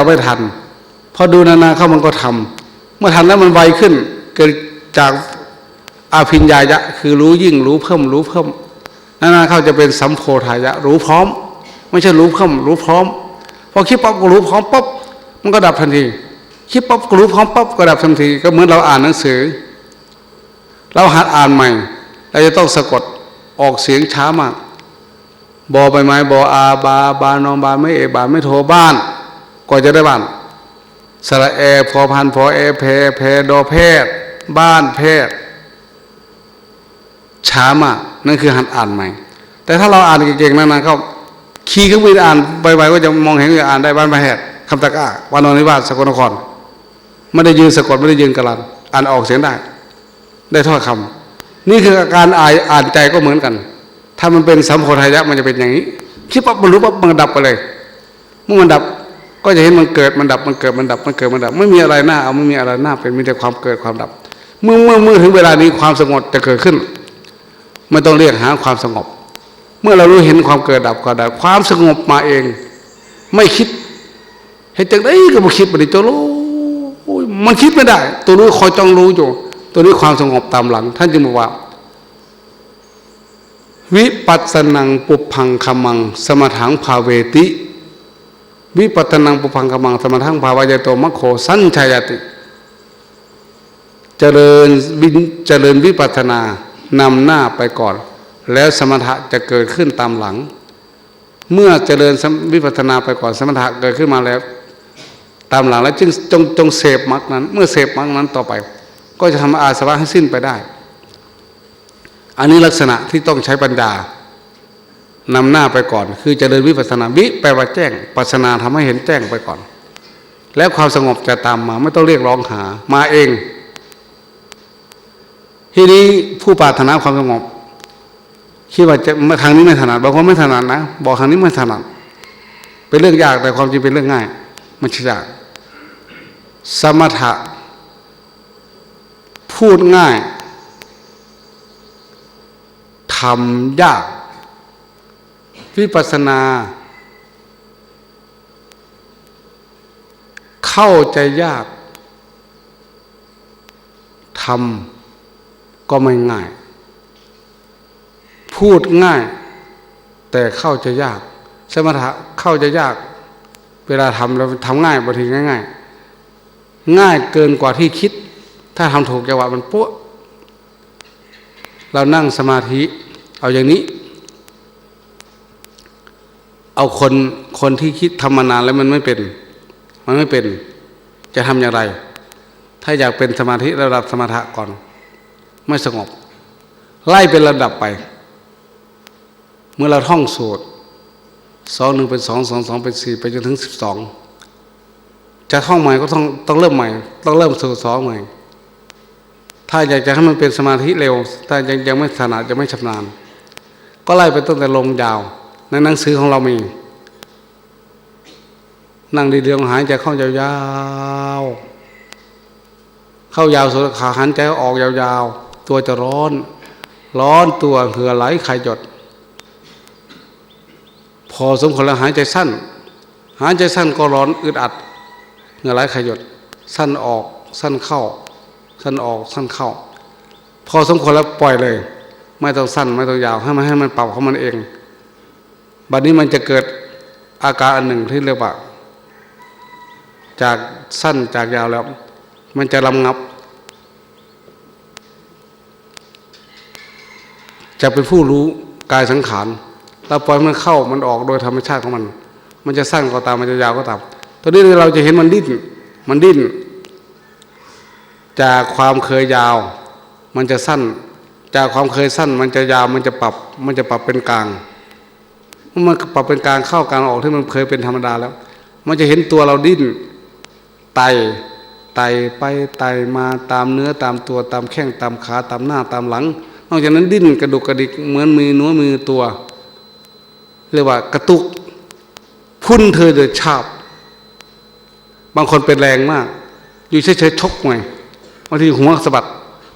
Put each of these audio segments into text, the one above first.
เราไม่ทันพอดูนานๆเข้ามันก็ทำเมื่อทันแล้วมันไวขึ้น เกิดจากอาภิญญายะ คือรู้ยิ่งรู้เพิ่มรู้เพิ่มนานๆเข้าจะเป็นสัมโพธายะ รู้พร้อม ไม่ใช่รู้เพิ่มรู้พร้อม พอคิดปั๊บก็รู้พร้อมปั๊บมันก็ดับทันทีคิดปั๊บก็รู้พร้อมปั๊บก็ดับทันที ก็เหมือนเราอ่านหนังสือ เราหัดอ่านใหม่เราจะต้องสะกดออกเสียงช้ามากบอใบไม้บออาบา บานองบานไม่เอบานไม่โทบ้าน กว่าจะได้บ้านสระแอพอพันพอเอเพเพดอแพทย์บ้านแพทย์ช้ามากนั่นคือหัดอ่านใหม่ แต่ถ้าเราอ่านเก่งๆนานๆเขาขี่เครื่องบินอ่านใบๆก็จะมองเห็นก็อ่านได้บ้านแพทย์คำตะก้าวานอนนิวาสสกลนครไม่ได้ยืนสะกดไม่ได้ยืนกระลันอ่านออกเสียงได้ ได้ถ้อยคำนี่คือการอ่านอ่านใจก็เหมือนกัน ถ้ามันเป็นสัมโพธายะมันจะเป็นอย่างนี้คิดปั๊บมันรู้ปั๊บมันดับไปเลยเมื่อมันดับ ก็จะเห็นมันเกิดมันดับมันเกิดมันดับมันเกิดมันดับ ไม่มีอะไรหน้าเอาไม่มีอะไรหน้าเป็นมีแต่ความเกิดความดับ เมื่อเมื่อเมื่อถึงเวลานี้ความสงบจะเกิดขึ้นไม่ต้องเรียกหาความสงบ เมื่อเรารู้เห็นความเกิดดับก็ดับความสงบมาเอง ไม่คิด เห็นจากไหนก็มาคิดไปดิตัวรู้มันคิดไม่ได้ ตัวรู้คอยจ้องรู้อยู่ ตัวนี้ความสงบตามหลัง ท่านจึงบอกว่า วิปัสสนังปุพังคมัง สมถังภาเวติ วิปัสสนังปุพังคมังสมถังภาวายโตมะโคสัญชายติ เจริญวินเจริญวิปัสสนานำหน้าไปก่อน แล้วสมถะจะเกิดขึ้นตามหลัง เมื่อเจริญวิปัสสนาไปก่อนสมถะเกิดขึ้นมาแล้ว ตามหลังแล้วจึงจงจงเสพมรรคนั้น เมื่อเสพมรรคนั้นต่อไป ก็จะทำอาสวะให้สิ้นไปได้ อันนี้ลักษณะที่ต้องใช้ปัญญา นำหน้าไปก่อน คือจเจริญวิปัสนาวิแปลว่าแจ้งปัสนาทำให้เห็นแจ้งไปก่อน แล้วความสงบจะตามมาไม่ต้องเรียกร้องหา มาเอง ทีนี้ผู้ปรารถนาความสงบคิดว่าจะทางนี้ไม่ถนัดบางคนไม่ถนัดนะบอกทางนี้ไม่ถนัดเป็นเรื่องยากแต่ความจริงเป็นเรื่องง่ายม่ใช่ยากสมถะพูดง่ายทำยาก วิปัสนา เข้าใจยากทำก็ไม่ง่าย พูดง่าย แต่เข้าใจยาก สมถะเข้าใจยาก เวลาทำเราทำง่ายบางทีง่ายๆง่ายเกินกว่าที่คิด ถ้าทำถูกจังหวะมันปุ๊เรานั่งสมาธิ เอาอย่างนี้ เอาคนคนที่คิดทำมานานแล้วมันไม่เป็น มันไม่เป็น จะทำอย่างไร ถ้าอยากเป็นสมาธิระดับสมถะก่อน ไม่สงบ ไล่เป็นระดับไป เมื่อเราท่องสูตรสองหนึ่งเป็นสองสองสองเป็นสี่ไปจนถึงสิบสองจะท่องใหม่ก็ต้องต้องเริ่มใหม่ ต้องเริ่มสูตรสองใหม่ ถ้าอยากจะให้มันเป็นสมาธิเร็ว ถ้ายังยังไม่ถนัดยังไม่ชำนาญ ก็ไล่ไปตั้งแต่ลงยาว ในหนังสือของเรามี นั่งดีเดียวหายใจเข้ายาวๆเข้ายาวสุดขาหันใจออกยาวๆ ตัวจะร้อน ร้อนตัวเหือไหลไขหยด พอสมควรแล้วหายใจสั้น หายใจสั้นก็ร้อนอึดอัด เหงื่อไหลไขหยด สั้นออกสั้นเข้า สั้นออกสั้นเข้า พอสมควรแล้วปล่อยเลย ไม่ต้องสั้นไม่ต้องยาวให้มันให้มันเปรับของมันเอง บัดนี้มันจะเกิดอาการอันหนึ่งที่เรียกว่า จากสั้นจากยาวแล้ว มันจะลำงับ จะเป็นผู้รู้กายสังขารเราปล่อยมันเข้ามันออกโดยธรรมชาติของมัน มันจะสั้นก็ตามมันจะยาวก็ตามตอนนี้เราจะเห็นมันดิ้นมันดิ้น จากความเคยยาว มันจะสั้น จากความเคยสั้น มันจะยาวมันจะปรับ มันจะปรับเป็นกลาง มันปรับเป็นกางเข้ากางออกที่มันเคยเป็นธรรมดาแล้ว มันจะเห็นตัวเราดิ้นไตไตไปไตมาตามเนื้อตามตัวตามแข้งตามขาตามหน้าตามหลัง นอกจากนั้นดิ้นกระดุกกระดิกเหมือนมือนัวมือตัวเรียกว่ากระตุก พุ่นเธอเดือดชาบบางคนเป็นแรงมาก อยู่เฉยๆชกหน่อยบางทีหัวสะบัด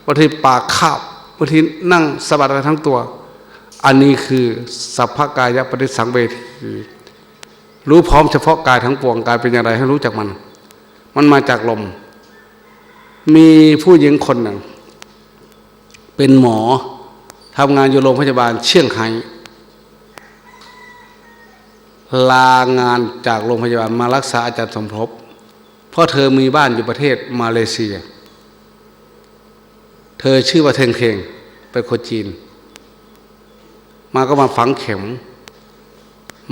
บางทีปากคาบบางทีนั่งสะบัดไปทั้งตัว อันนี้คือสัพพกายปฏิสังเวทีรู้พร้อมเฉพาะกายทั้งปวงกายเป็นอย่างไรให้รู้จักมัน มันมาจากลม มีผู้หญิงคนหนึ่ง เป็นหมอทำงานอยู่โรงพยาบาลเชียงไฮ้ลางานจากโรงพยาบาลมารักษาอาจารย์สมภพเพราะเธอมีบ้านอยู่ประเทศมาเลเซีย เธอชื่อว่าเทงเคงเป็นคนจีน มาก็มาฝังเข็ม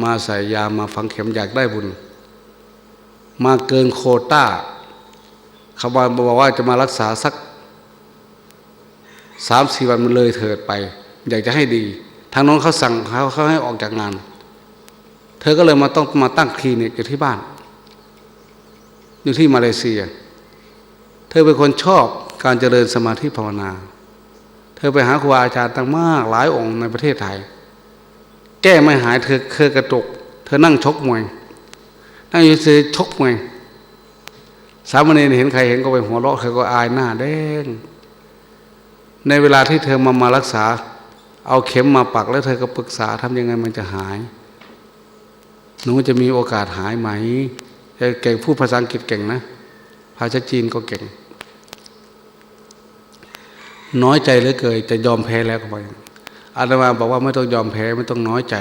มาใส่ยามาฝังเข็มอยากได้บุญ มาเกินโคต้าเขาบอกว่าจะมารักษาสักสามสี่วันมันเลยเถิดไป อยากจะให้ดี ทางน้องเขาสั่งเขาเขาให้ออกจากงาน เธอก็เลยมาต้องมาตั้งคลินิกอยู่ที่บ้าน อยู่ที่มาเลเซีย เธอเป็นคนชอบการเจริญสมาธิภาวนา เธอไปหาครูอาจารย์ตั้งมากหลายองค์ในประเทศไทย แก้ไม่หายเธอเคยกระตุก เธอนั่งชกมวย นั่งอยู่เฉยชกมวย สามเณรเห็นใครเห็นก็ไปหัวเราะเธอก็อายหน้าแดง ในเวลาที่เธอมามารักษา เอาเข็มมาปักแล้วเธอก็ปรึกษาทำยังไงมันจะหาย หนูจะมีโอกาสหายไหมเก่งพูดภาษาอังกฤษเก่งนะ ภาษาจีนก็เก่ง น้อยใจเหลือเกินจะยอมแพ้แล้วก็ไป อาตมาบอกว่าไม่ต้องยอมแพ้ไม่ต้องน้อยใจ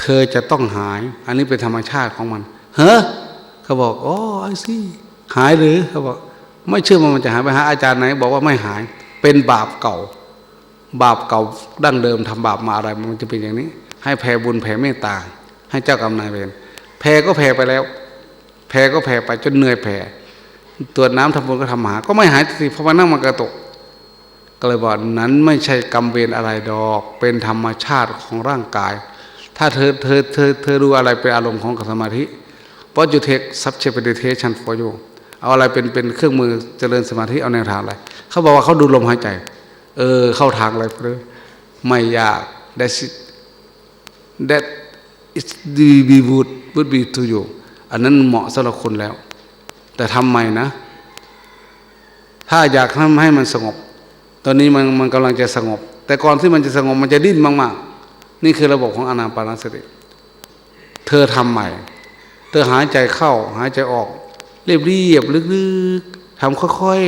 เธอจะต้องหาย อันนี้เป็นธรรมชาติของมันเฮ้อเขาบอกโอ้ไอซี่หายหรือเขาบอก ไม่เชื่อว่ามันจะหายไปหาอาจารย์ไหน บอกว่าไม่หาย เป็นบาปเก่า บาปเก่าดั้งเดิมทำบาปมาอะไรมันจะเป็นอย่างนี้ ให้แผ่บุญแผ่เมตตาให้เจ้ากรรมนายเวรแผ่ก็แผ่ไปแล้ว แผ่ก็แผ่ไปจนเหนื่อยแผ่ตรวจน้ำทำบุญก็ทำหา ก็ไม่หายสิเพราะว่านั่งมันกระตก ก็เลยบอกนั้นไม่ใช่กรรมเวรอะไรดอก เป็นธรรมชาติของร่างกาย ถ้าเธอเธอเธอเธอดูอะไรเป็นอารมณ์ของสมาธิ What you take subject meditation for you เอาอะไรเป็นเป็นเครื่องมือเจริญสมาธิเอาแนวทางอะไรเขาบอกว่าเขาดูลมหายใจ เออเข้าทางอะไรเลยไม่ยาก that that is the be would would be to you อันนั้นเหมาะสำหรับคุณแล้ว แต่ทำใหมนะ ถ้าอยากทำให้มันสงบ ตอนนี้มันมันกำลังจะสงบ แต่ก่อนที่มันจะสงบมันจะดิ้นมากๆ นี่คือระบบของอนาปานสติ เธอทำใหม่ เธอหายใจเข้า หายใจออก เรียบเรียบลึกๆทำค่อย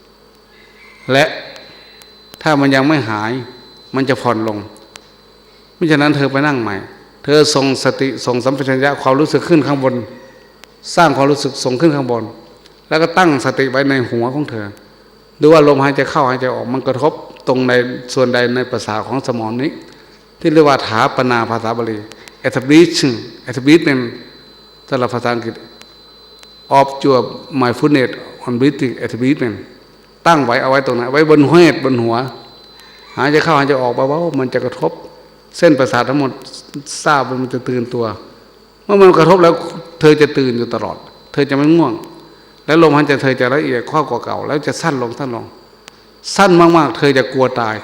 ๆ และถ้ามันยังไม่หาย มันจะผ่อนลงไม่ฉะนั้นเธอไปนั่งใหม่ เธอส่งสติส่งสัมปชัญญะความรู้สึกขึ้นข้างบน สร้างความรู้สึกส่งขึ้นข้างบน แล้วก็ตั้งสติไว้ในหัวของเธอ ดูว่าลมหายใจเข้าหายใจออกมันกระทบตรงในส่วนใดในภาษาของสมองนี้ ที่เรียกว่าถาปนาภาษาบาลี establishing establishment สำหรับภาษาอังกฤษ of your mindfulness on breathing establishment ตั้งไว้เอาไว้ตรงไหนไว้บนหัวเหตุบนหัว หายใจเข้าหายใจออกเบาๆมันจะกระทบ เส้นประสาททั้งหมดทราบมันจะตื่นตัว เมื่อมันกระทบแล้ว เธอจะตื่นอยู่ตลอด เธอจะไม่ง่วง แล้วลมหายใจเธอจะละเอียดข้อกว่าเก่า แล้วจะสั้นลงสั้นลง สั้นมากๆ เธอจะกลัวตาย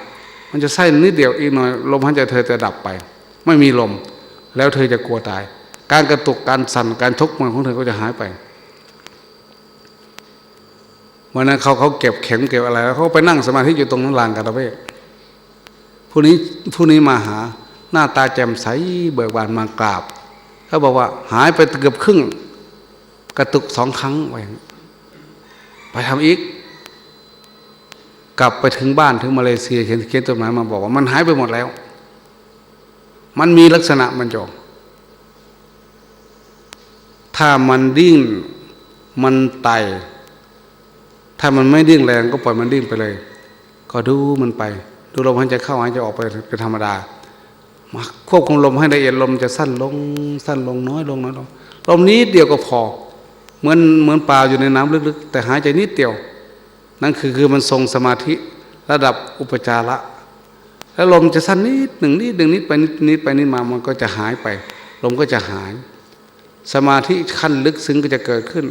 มันจะสั้นนิดเดียวอีกหน่อย ลมหายใจเธอจะดับไป ไม่มีลม แล้วเธอจะกลัวตาย การกระตุกการสั่นการชกมือของเธอก็จะหายไปวันนั้นเขาเขาเก็บเข็มเก็บอะไรแล้วเขาไปนั่งสมาธิอยู่ตรงนั้นลานกระเวกผู้นี้ผู้นี้มาหาหน้าตาแจ่มใสเบิกบานมากราบเขาบอกว่าหายไปเกือบครึ่ง กระตุกสองครั้งไป ไปทำอีก กลับไปถึงบ้านถึงมาเลเซียเขียนเขียนจดหมายมาบอกว่ามันหายไปหมดแล้ว มันมีลักษณะมันจบถ้ามันดิ้นมันไตถ้ามันไม่ดิ้นแรงก็ปล่อยมันดิ้นไปเลย ก็ดูมันไป ดูลมหายใจเข้าหายใจออกไปเป็นธรรมดามาควบคุมลมให้ละเอียดลมจะสั้นลงสั้นลงน้อยลงน้อยลงลมนี้เดียวก็พอ เหมือนเหมือนปลาอยู่ในน้ำลึกๆ แต่หายใจนิดเดียว นั่นคือคือมันทรงสมาธิระดับอุปจาระแล้วลมจะสั้นนิดหนึ่งนิดหนึ่งนิดไปนิดนิดไปนิดมามันก็จะหายไป ลมก็จะหาย สมาธิขั้นลึกซึ้งก็จะเกิดขึ้น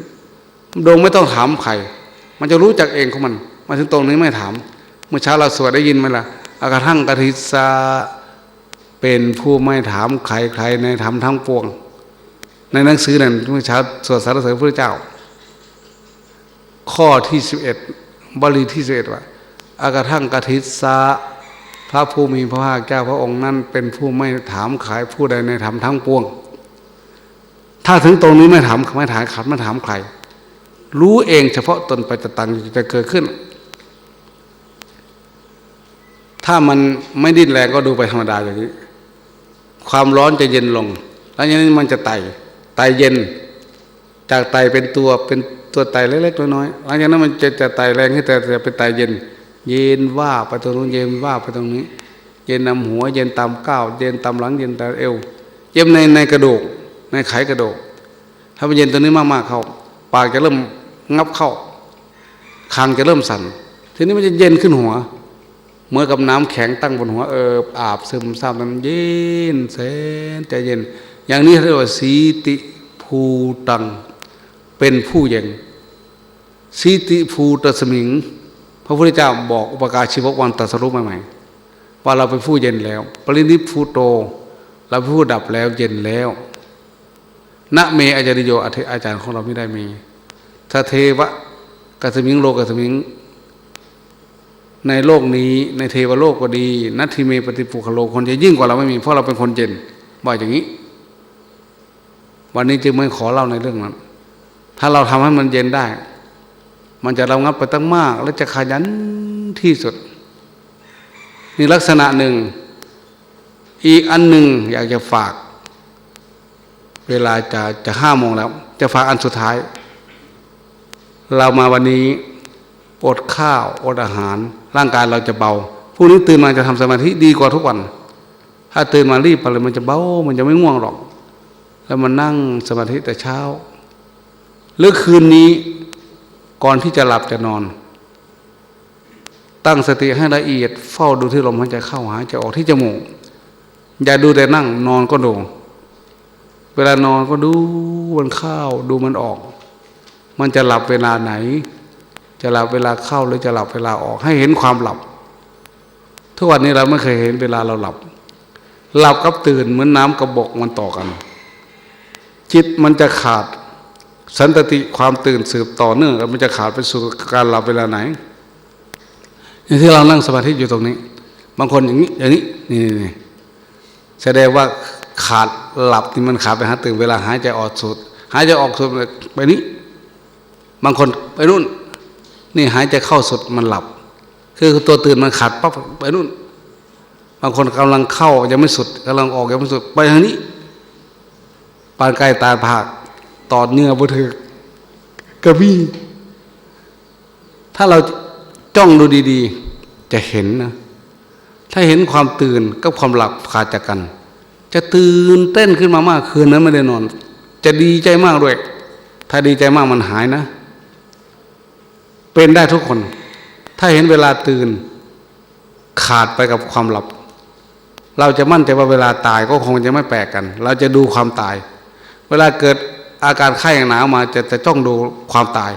โดยไม่ต้องถามใครมันจะรู้จักเองของมันมาถึงตรงนี้ไม่ถาม เมื่อเช้าเราสวดได้ยินไหมล่ะอากาทั่งกทิสาเป็นผู้ไม่ถามใครใครในธรรมทั้งปวง ในหนังสือนั่นเมื่อเช้าสวดสรรเสริญพระเจ้า ข้อที่สิบเอ็ดบาลีที่สิบเอ็ดว่าอากาทั่งกทิสาพระผู้มีพระภาคเจ้าพระองค์นั้นเป็นผู้ไม่ถามขายผู้ใดในธรรมทั้งปวง ถ้าถึงตรงนี้ไม่ถามไม่ถามขัดไม่ถามใคร รู้เองเฉพาะตนไปจะตังจะเกิดขึ้น ถ้ามันไม่ดิ้นแรงก็ดูไปธรรมดาอย่างนี้ ความร้อนจะเย็นลง แล้วอย่างนี้มันจะไต่ ไตเย็น จากไตเป็นตัวเป็นตัวไตเล็กๆน้อยๆหลังจากนั้นมันจะจะไตแรงขึ้แต่จะเป็นไตเย็น เย็นว่าไปตรงนู้นเย็นว่าไปตรงนี้ เย็นนำหัว เย็นตามก้าวเย็นตามหลังเย็นตามเอวเย็นในในกระดูกในไขกระดูกถ้ามันเย็นตัวนี้มากๆเข้าปากจะเริ่มงับเข้าคางจะเริ่มสั่นทีนี้มันจะเย็นขึ้นหัวเมื่อกับน้ำแข็งตั้งบนหัวเอออาบซึมซาบมันเย็นแสนใจเย็น อย่างนี้เรียกว่าสีติภูตัง เป็นผู้เย็นสีติภูตสมิง พระพุทธเจ้าบอกอุปการชีวกวันตรัสรู้ใหม่ๆว่าเราเป็นผู้เย็นแล้ว ปรินิพพุโต เราเป็นผู้ดับแล้วเย็นแล้วณเมอาจาริโยอาจารย์ของเราไม่ได้มีถ้าเทวะกัสมิงโลกัสมิง ในโลกนี้ในเทวโลกก็ดี นัตถิเมปฏิปุคโลคนจะยิ่งกว่าเราไม่มีเพราะเราเป็นคนเย็นบอกอย่างนี้ วันนี้จึงไม่ขอเล่าในเรื่องนั้น ถ้าเราทำให้มันเย็นได้ มันจะระงับไปตั้งมาก และจะขยันที่สุด นี่ลักษณะหนึ่ง อีกอันหนึ่งอยากจะฝาก เวลาจะจะห้าโมงแล้ว จะฝากอันสุดท้าย เรามาวันนี้อดข้าวอดอาหาร ร่างกายเราจะเบาพรุ่งนี้ตื่นมาจะทำสมาธิดีกว่าทุกวัน ถ้าตื่นมารีบไปเลยมันจะเบา มันจะไม่ง่วงหรอก แล้วมันนั่งสมาธิแต่เช้าหรือคืนนี้ก่อนที่จะหลับจะนอน ตั้งสติให้ละเอียด เฝ้าดูที่ลมหายใจเข้าหายใจออกที่จมูก อย่าดูแต่นั่งนอนก็ดู เวลานอนก็ดูมันเข้าดูมันออก มันจะหลับเวลาไหน จะหลับเวลาเข้าหรือจะหลับเวลาออก ให้เห็นความหลับ ทุกวันนี้เราไม่เคยเห็นเวลาเราหลับ หลับกับตื่นเหมือนน้ำกระบอกมันต่อกัน จิตมันจะขาดสันตติความตื่นสืบต่อเนื่องมันจะขาดไปสู่การหลับเวลาไหน อย่างที่เรานั่งสมาธิอยู่ตรงนี้ บางคนอย่างนี้อย่างนี้นี่นี่แสดงว่าขาดหลับที่มันขาดไปหาตื่นเวลาหายใจออกสุด หายใจออกสุดไปนี้ บางคนไปนู่น นี่หายใจเข้าสุดมันหลับ คือตัวตื่นมันขาดปั๊บไปนู่น บางคนกำลังเข้ายังไม่สุดกำลังออกยังไม่สุดไปทางนี้ ปานกล้ตาผากตอดเนื้อบุถึกกระบี่ถ้าเราจ้องดูดี ๆ จะเห็นนะ ถ้าเห็นความตื่นกับความหลับขาดจากกัน จะตื่นเต้นขึ้นมามากคืนนั้นไม่ได้นอน จะดีใจมากด้วย ถ้าดีใจมากมันหายนะ เป็นได้ทุกคน ถ้าเห็นเวลาตื่น ขาดไปกับความหลับ เราจะมั่นใจว่าเวลาตายก็คงจะไม่แปลกกัน เราจะดูความตาย เวลาเกิดอาการไข้หนาวมาจะจะจ้องดูความตาย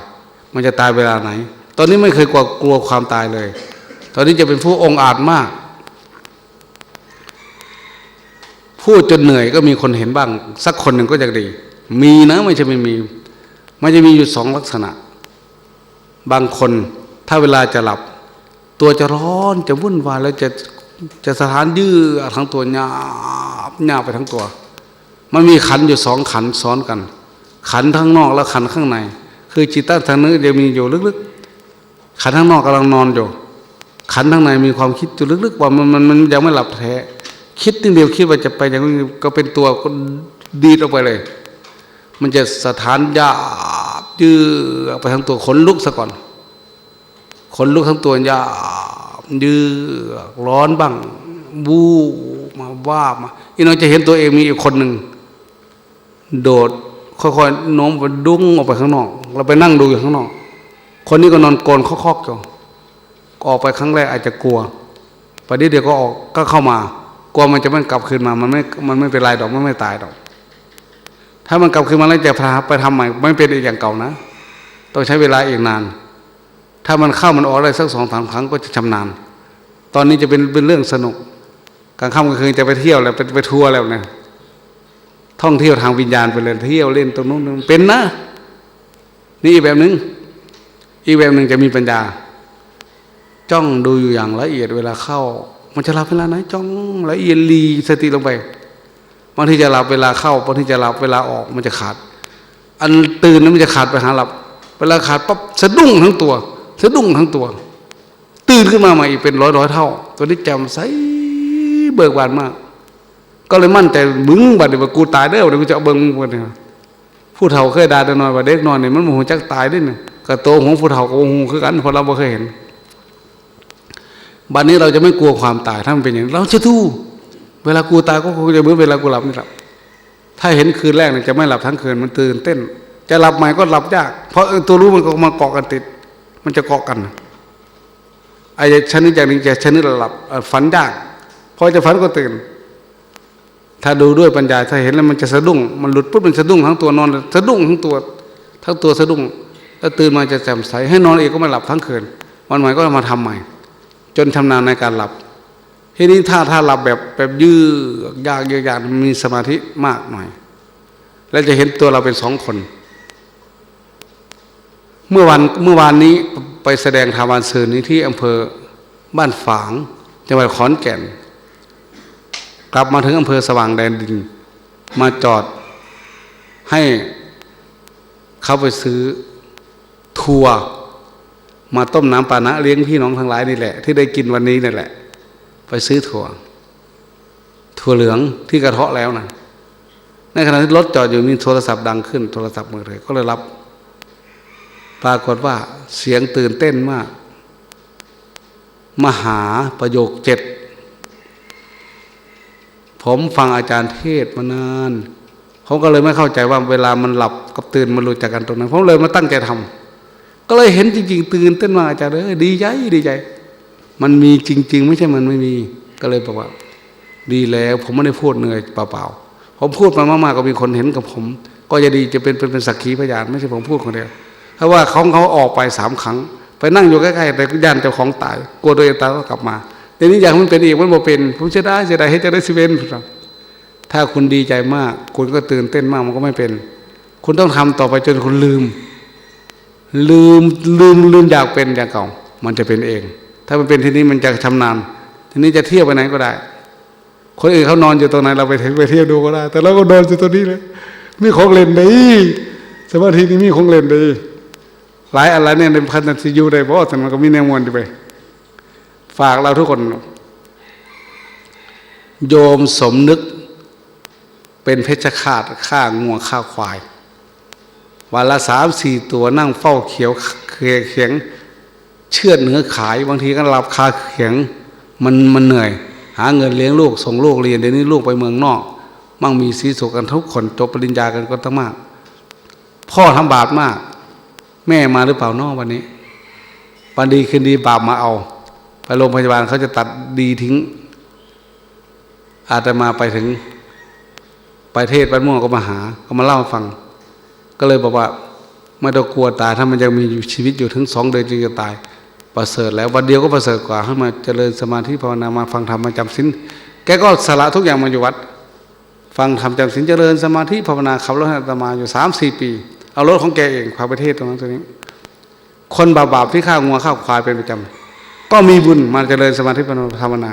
มันจะตายเวลาไหน ตอนนี้ไม่เคยกลัวกลัวความตายเลย ตอนนี้จะเป็นผู้องอาจมาก พูดจนเหนื่อยก็มีคนเห็นบ้าง สักคนหนึ่งก็จะดี มีนะไม่ใช่ไม่มี มันจะมีอยู่สองลักษณะ บางคนถ้าเวลาจะหลับ ตัวจะร้อนจะวุ่นวายแล้วจะจะสถานยืดทั้งตัวหยาบหยาบไปทั้งตัว มันมีขันอยู่สองขันซ้อนกัน ขันทั้งนอกและขันข้างใน คือจิตใต้ทางนึกจะมีอยู่ลึกๆ ขันข้งนอกกำลังนอนอยู่ ขันข้งในมีความคิดอยู่ลึกๆ ว่ามันมันมันยังไม่หลับแท้ คิดนิดเดียวคิดว่าจะไปอย่างนี้ก็เป็นตัวก็ดีดออกไปเลย มันจะสถานหยาบยืดไปทั้งตัวขนลุกซะก่อนขนลุกทั้งตัวหยาบยืดร้อนบ้างบูมาว่ามาอีน้องจะเห็นตัวเองมีอีกคนหนึ่ง โดดค่อยๆโน้มไปดุ้งออกไปข้างนอก เราไปนั่งดูอยู่ข้างนอก คนนี้ก็นอนโกนคอกๆอยู่ออกไปครั้งแรกอาจจะกลัวไปเดี๋ยวก็ออกก็เข้ามา กลัวมันจะไม่กลับคืนมา มันไม่ มันไม่เป็นไรดอก มันไม่ตายดอก ถ้ามันกลับคืนมาแล้วจะพาไปทำใหม่ ไม่เป็นอีกอย่างเก่านะ ต้องใช้เวลาอีกนาน ถ้ามันเข้ามันออกได้สักสองสามครั้งก็จะชำนาญ ตอนนี้จะเป็นเป็นเรื่องสนุก กลางค่ำกลางคืนจะไปเที่ยวแล้วไปไปทัวร์แล้วเนี่ย ท่องเที่ยวทางวิญญาณไปเลยเที่ยวเล่นตรงนู้นเป็นนะ นี่อีกแบบหนึ่งอีกแบบหนึ่งจะมีปัญญา จ้องดูอยู่อย่างละเอียดเวลาเข้า มันจะรับเวลาไหนจ้องละเอียดลีสติลงไปบางทีจะหลับเวลาเข้าบางทีจะหลับเวลาออกมันจะขาด อันตื่นนั้นมันจะขาดไปหาหลับ เวลาขาดปั๊บสะดุ้งทั้งตัว สะดุ้งทั้งตัว ตื่นขึ้นมาใหม่อีกเป็นร้อยร้อยเท่า ตัวนี้จำใสเบิกบานมาก ก็เลยมั่นใจมึงบัดเดี๋ยวกูตายเด้อเดี๋ยวกูจะเอาเบิ้งมึงบัดนี่ยผู้เฒ่าเคยด่าแต่น้อยว่าเด็กน้อยนี่มันมโหจักตายด้วยเนี่ยกระโตของผู้เฒ่าก็โมโหคือกันเพราะเราไม่เคยเห็นบัดนี้เราจะไม่กลัวความตายถ้ามันเป็นอย่างนี้เราจะทู่เวลากูตายก็คงจะเหมือนเวลากูหลับนี่หลับถ้าเห็นคืนแรกเนี่ยจะไม่หลับทั้งคืนมันตื่นเต้น จะหลับใหม่ก็หลับยาก เพราะตัวรู้มันก็มาเกาะกันติด มันจะเกาะกันไอ้ชนิดอย่างนึงจะชนิดหลับฝันยากพอจะฝันก็ตื่น ถ้าดูด้วยปัญญาถ้าเห็นแล้วมันจะสะดุ้ง มันหลุดปุ๊บมันสะดุ้งทั้งตัวนอนสะดุ้งทั้งตัวทั้งตัวสะดุ้งแล้วตื่นมาจะแจ่มใสให้นอนอีกก็ไม่หลับทั้งคืนวันใหม่ก็มาทำใหม่ จนชำนาญในการหลับ ทีนี้ถ้าถ้าหลับแบบแบบยืดยากเยือกยากมีสมาธิมากหน่อย แล้วจะเห็นตัวเราเป็นสองคน เมื่อวันเมื่อวานนี้ไปแสดงธรรมวันเซืนนี้ที่อำเภอบ้านฝางจังหวัดขอนแก่น กลับมาถึงอำเภอสว่างแดนดิน มาจอดให้เขาไปซื้อทัวร์มาต้มน้ำปานะเลี้ยงพี่น้องทั้งหลายนี่แหละ ที่ได้กินวันนี้นี่แหละ ไปซื้อถั่ว ถั่วเหลืองที่กระเทาะแล้วนะในขณะที่รถจอดอยู่มีโทรศัพท์ดังขึ้นโทรศัพท์มือถือก็เลยรับ ปรากฏว่าเสียงตื่นเต้นมาก มหาประโยคเจ็ด ผมฟังอาจารย์เทศมานานผมก็เลยไม่เข้าใจว่าเวลามันหลับกับตื่นมันรู้จักกันตรงนั้นผมเลยมาตั้งใจทำก็เลยเห็นจริง ๆ ตื่นเต้นมาอาจารย์เออดีใจดีใจ มันมีจริง ๆ ไม่ใช่มันไม่มี ก็เลยบอกว่า ดีแล้ว ผมไม่ได้พูดเหนื่อยเปล่าๆผมพูดมามากๆก็มีคนเห็นกับผม ก็จะดีจะเป็นเป็นเป็นสักขีพยานไม่ใช่ผมพูดคนเดียวเพราะว่าเขาเขาออกไปสามครั้ง ไปนั่งอยู่ใกล้ๆแต่ย่านเจ้าของตายกลัวตัวเองตายก็กลับมา แต่นี้อย่างมันเป็นอีกมันบ่เป็น ผมเสียดายเสียดายให้จะได้สิเวนครับถ้าคุณดีใจมาก คุณก็ตื่นเต้นมากมันก็ไม่เป็น คุณต้องทำต่อไปจนคุณลืม ลืมลืมลืมอยากเป็นอย่างเก่า มันจะเป็นเอง ถ้ามันเป็นที่นี้มันจะชำนาญทีนี้จะเที่ยวไปไหนก็ได้ คนอื่นเขานอนอยู่ตรงไหนเราไปเที่ยวไปเที่ยวดูก็ได้ แต่เราก็นอนอยู่ตรงนี้เลยมีของเล่นดีสมาธินี่มีของเล่นดีหลายอะไรเนี่ยในพันธสิอยูได้เพราะแต่มันก็มีแนวมวลไป ฝากเราทุกคน โยมสมนึก เป็นเพชฌฆาตฆ่างัวฆ่าควายวันละสามสี่ตัวนั่งเฝ้าเขียวเขียง เชือดเนื้อขาย บางทีก็หลับคาเขียงมันมันเหนื่อย หาเงินเลี้ยงลูกส่งลูกเรียนเดี๋ยวนี้ลูกไปเมืองนอก มั่งมีสีสุขกันทุกคนจบปริญญากันก็ทั้งมาก พ่อทำบาปมาก แม่มาหรือเปล่านอกวันนี้วันดีคืนดีบาปมาเอา ไปโรงพยาบาลเขาจะตัดดีทิ้ง อาจจะมาไปถึง ไปเทศบ้านม่วงก็มาหา ก็มาเล่าฟัง ก็เลยบอกว่าไม่ต้องกลัวตายถ้ามันยังมีอยู่ชีวิตอยู่ถึงสองเดือนจึงจะตาย ประเสริฐแล้ววันเดียวก็ประเสริฐกว่าให้มาเจริญสมาธิภาวนามาฟังธรรมมาจำศีลแกก็สละทุกอย่างมาอยู่วัด ฟังธรรมจำศีลเจริญสมาธิภาวนาขับรถให้อาตมาอยู่สามสี่ปี เอารถของแกเองพาไปเทศตรงนั้นตรงนี้ คนบาปๆที่ฆ่างัวฆ่าควายเป็นประจำ ก็มีบุญมาเจริญสมาธิภาวนา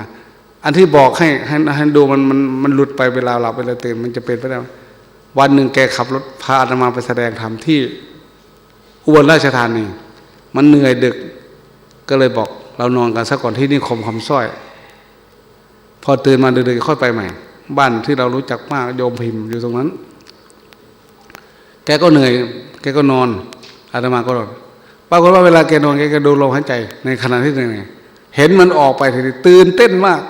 อันที่บอกให้ให้ให้ดูมันมันมันหลุดไปเวลาหลับเวลาตื่นมันจะเป็นไปได้วันหนึ่งแกขับรถพาอาตมาไปแสดงธรรมที่อุบลราชธานีมันเหนื่อยดึกก็เลยบอกเรานอนกันซะก่อนที่นี่คมคำสร้อย พอตื่นมาดึกๆค่อยไปใหม่ บ้านที่เรารู้จักมากโยมพิมพ์อยู่ตรงนั้น แกก็เหนื่อย แกก็นอนอาตมาก็นอน ปรากฏว่าเวลาแกนอนแกก็ดูลมหายใจในขณะที่หนื่อยเห็นมันออกไปทีนี้ตื่นเต้นมาก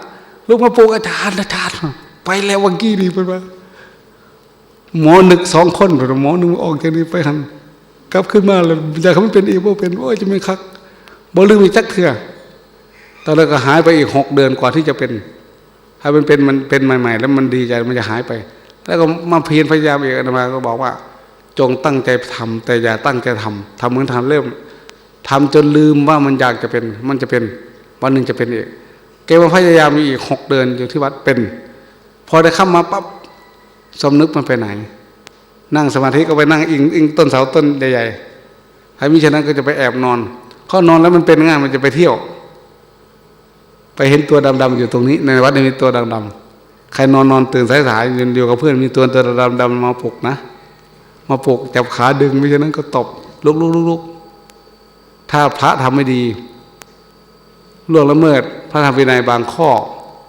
ลูกมาปลุกอาจารย์อาจารย์ไปแล้ววังกี้ดีไปว่าหมอหนึกสองคนหมอหนึ่งออกจากนี้ไปหันกลับขึ้นมาเลยอยากให้มันเป็นอีกบ่เป็นโอ้ยจะไม่คักบ่ลืมอีกจักเถื่อตอนนั้นก็หายไปอีกหกเดือนกว่าที่จะเป็น ถ้ามันเป็นมันเป็นใหม่ ๆ แล้วมันดีใจมันจะหายไป แล้วก็มาเพียรพยายามอีกอาตมาก็บอกว่า จงตั้งใจทำแต่อย่าตั้งใจทำทำเหมือนทำเริ่ม ทำจนลืมว่ามันอยากจะเป็น มันจะเป็น วันหนึ่งจะเป็นอีกแกมาพยายามอีกหกเดือนอยู่ที่วัดเป็น พอได้เข้ามาปั๊บสมนึกมันไปไหน นั่งสมาธิก็ไปนั่งอิงอิงต้นเสาต้นใหญ่ๆถ้ามิฉะนั้นก็จะไปแอบนอนเขานอนแล้วมันเป็นง่ายมันจะไปเที่ยว ไปเห็นตัวดำๆอยู่ตรงนี้ ในวัดนี้มีตัวดำใครนอนนอนตื่นสายสายๆอยู่กับเพื่อนมีตัวตัวดำดำๆมาปลุกนะ มาปลุกจับขาดึงไม่ฉะนั้นก็ตบลุกลุกลุกลุก ถ้าพระทำไม่ดีล่วงละเมิด พระธรรมวินัยบางข้อ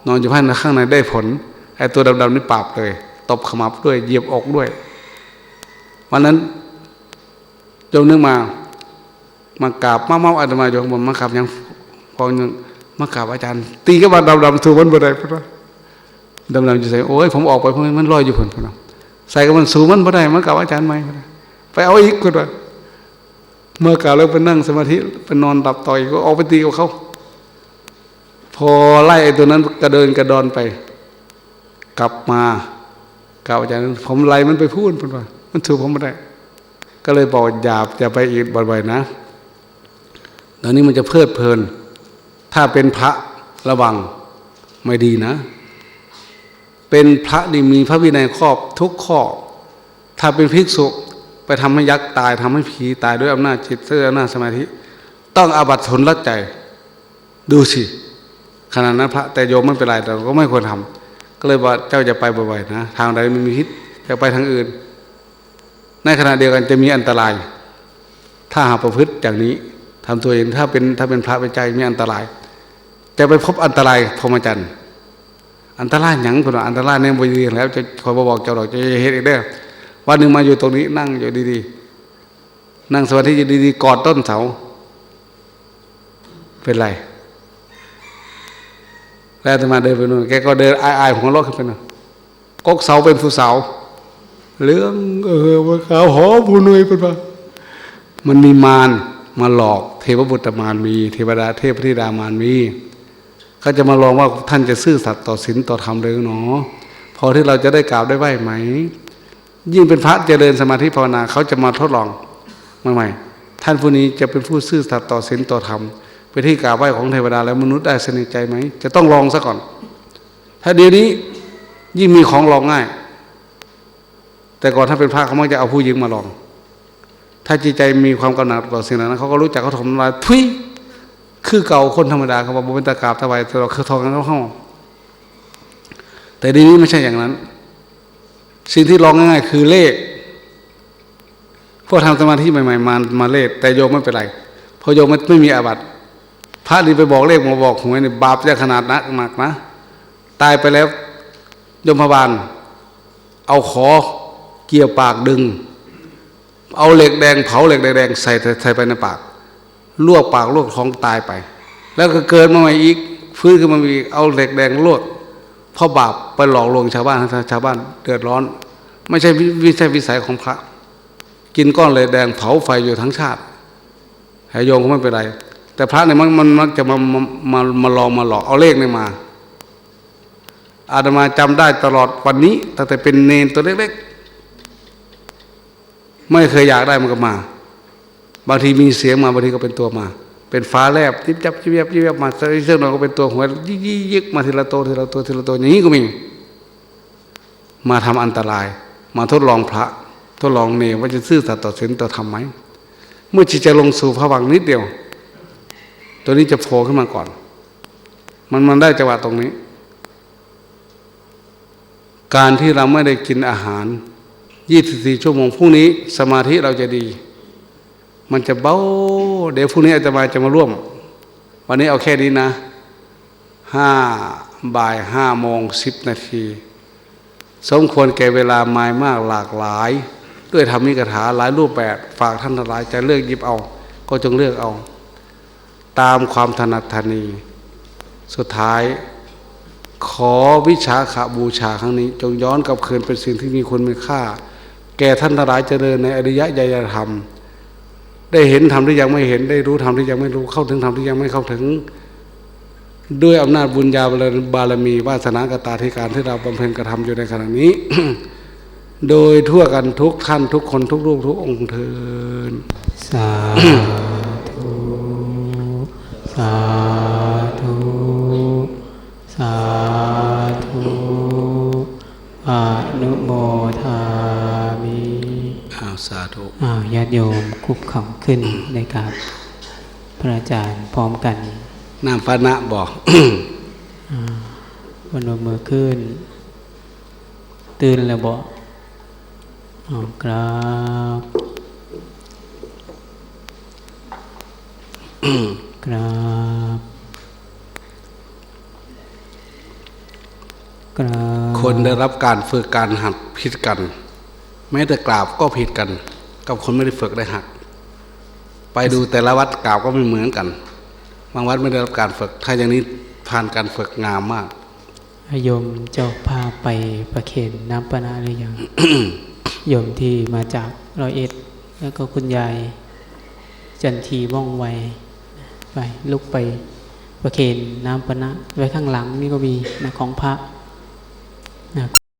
นอนอยู่ข้างในข้างในได้ผลไอ้ตัวดำๆนี่ปราบเลย ตบขมับด้วยเหยียบอกด้วยวันนั้นโยมนึกมามากราบมาเมาอาตมาโยมบอกมากราบยังพอยังมากราบอาจารย์ ตีก็มาดำๆถูมันบ่ได้พุ่นว่าดำๆจะใส่โอ้ยผมออกไปเพราะมันลอยอยู่พุ่นพุ่นว่าใส่ก็มันสูมันบ่ได้มากราบอาจารย์ไหมไปเอาอีกพุ่นว่า เมื่อกราบแล้วไปนั่งสมาธิไปนอนหลับต่อยก็ออกไปตีกับเขาพอไล่ไอ้ตัวนั้นกระเดินกระดอนไป กลับมากล่าวอาจารย์ผมไล่มันไปพูดพุ่นว่ามันถูกผมไม่ได้ ก็เลยบอกอย่าอย่าไปอีกบ่อยๆนะเดี๋ยวนี้มันจะเพลิดเพลิน ถ้าเป็นพระระวังไม่ดีนะ เป็นพระนี่มีพระวินัยครอบทุกข้อ ถ้าเป็นภิกษุ ไปทำให้ยักษ์ตายทำให้ผีตายด้วยอำนาจจิตด้วยอำนาจสมาธิ ต้องอาบัติทนละใจ ดูสิขนาดนั้นพระแต่โยมไม่เป็นไรแต่ก็ไม่ควรทำก็เลยว่าเจ้าจะไปบ่อยๆนะทางใดไม่มีพิษจะไปทางอื่น ในขณะเดียวกันจะมีอันตราย ถ้าหาประพฤติอย่างนี้ทำตัวเองถ้าเป็นถ้าเป็นพระเป็นใจมีอันตราย จะไปพบอันตรายพรหมจรรย์อันตรายหยังคนอันตรายเนี่ยบริยแล้วจะคอยบอกเจ้าดอกจะเฮ็ดอีกเด้อ วันหนึ่งมาอยู่ตรงนี้นั่งอยู่ดีๆ นั่งสมาธิอยู่ดีๆ กอดต้นเสา เป็นไร แล้วอามาเดินไปนู่นแกก็เดินอายๆหัวเราะขึ้นไปนู่นกกเสาเป็นผู้เสาเรื่องเออว่าขาวหอผู้นุ่ยเป็นปะมันมีมารมาหลอกเทวบุตรมารมี เทวดาเทพธิดามารมีเขาจะมาลองว่าท่านจะซื่อสัตย์ต่อศีลต่อธรรมเลยหนอพอที่เราจะได้กราบได้ไหวไหม ยิ่งเป็นพระเจริญสมาธิภาวนาเขาจะมาทดลองใหม่ๆท่านผู้นี้จะเป็นผู้ซื่อสัตย์ต่อศีลต่อธรรมเป็นที่กราบไหว้ของเทวดาและมนุษย์ได้สนิทใจไหมจะต้องลองซะก่อน ถ้าเดี๋ยวนี้ยิ่งมีของลองง่าย แต่ก่อนถ้าเป็นพระเขามักจะเอาผู้หญิงมาลอง ถ้าจิตใจมีความกำหนัดต่อสิ่งนั้นเขาก็รู้จักเขาทำลายทุยคือเก่าคนธรรมดาเขาบอกว่าเป็นตะกราบตะไวแต่เราคือทองกันเข้าห้องแต่เดียวนี้ไม่ใช่อย่างนั้น สิ่งที่ลองง่ายๆ คือเลขพวกทำสมาธิใหม่ๆมามาเลขแต่โยมไม่เป็นไรเพราะโยมไม่ไม่มีอาบัติพระนี่ไปบอกเลขมาบอกหวยนี่บาปจะขนาดนักมากนะ ตายไปแล้วยมพบาล เอาขอเกี่ยวปากดึง เอาเหล็กแดงเผาเหล็กแดงๆใส่ใส่ไปในปากลวกปากลวกท้องตายไป แล้วก็เกิดมาใหม่อีกฟื้นขึ้นมาอีกเอาเหล็กแดงลวก เพราะบาปไปหลอกลวงชาวบ้านชาวบ้านเดือดร้อน ไม่ใช่วิวิใช่วิสัยของพระ กินก้อนเล็กแดงเผาไฟอยู่ทั้งชาติหายโยงก็ไม่เป็นไร แต่พระเนี่ยมันมันมักจะมามามาลองมาหลอกเอาเลขเนี่ยมา อาตมาจำได้ตลอดวันนี้ตั้งแต่เป็นเนนตัวเล็กๆ ไม่เคยอยากได้มันก็มา บางทีมีเสียงมาบางทีก็เป็นตัวมา เป็นฟ้าแลบยิบจับยิบยับยิบยับมาเรื่องเราก็เป็นตัวหัวยิกยิกยิกมาทีละตัวทีละตัวทีละตัวอย่างนี้ก็มี มาทำอันตราย มาทดลองพระ ทดลองเนรว่าจะซื่อสัตย์ต่อศีลต่อธรรมไหมเมื่อจิตใจลงสู่ผวังนิดเดียว ตัวนี้จะโผล่ขึ้นมาก่อน มันมันได้จังหวะตรงนี้ การที่เราไม่ได้กินอาหาร 24 ชั่วโมงพรุ่งนี้ สมาธิเราจะดี มันจะเบา เดี๋ยวพรุ่งนี้อาตมาจะมาร่วม วันนี้เอาแค่นี้นะห้าบ่ายห้าโมงสิบนาที สมควรแก่เวลาไม้มากหลากหลาย ด้วยธรรมิกถาหลายรูปแบบฝากท่านทั้งหลายจะเลือกหยิบเอา ก็จงเลือกเอา ตามความถนัดถนี สุดท้าย ขอวิชาขาบูชาครั้งนี้ จงย้อนกลับคืนเป็นสิ่งที่มีคุณมีค่า แก่ท่านทั้งหลายเจริญในอริยญาธรรม ได้เห็นธรรมที่ยังไม่เห็น ได้รู้ธรรมที่ยังไม่รู้เข้าถึงธรรมที่ยังไม่เข้าถึง ด้วยอำนาจบุญญาบารมีวาสนากตาธิการที่เราบำเพ็ญกระทำอยู่ในขณะนี้ โดยทั่วกันทุกท่านทุกคนทุกรูปทุกองค์เทินสาธุสา อ้าวญาติโยมคุกเข่าขึ้นในกับพระอาจารย์พร้อมกันนามปานะบอกบนมมือขึ้น ตื่นแล้วบอกอ๋อครับครับครับคนได้รับการฝึกการหัดผิดกัน แม้แต่กราบก็ผิดกัน กับคนไม่ได้ฝึกได้หักไปดูแต่ละวัดกราบก็ไม่เหมือนกันบางวัดไม่ได้รับการฝึก ถ้าอย่างนี้ผ่านการฝึกงามมากโยมเจ้าพาไปประเคนน้ำปะนะหรือยังโยมที่มาจากร้อยเอ็ด แล้วก็คุณยาย จันทีว่องไวไปลุกไปประเคนน้ำปะนะไว้ข้างหลังนี่ก็มีนะของพระนะ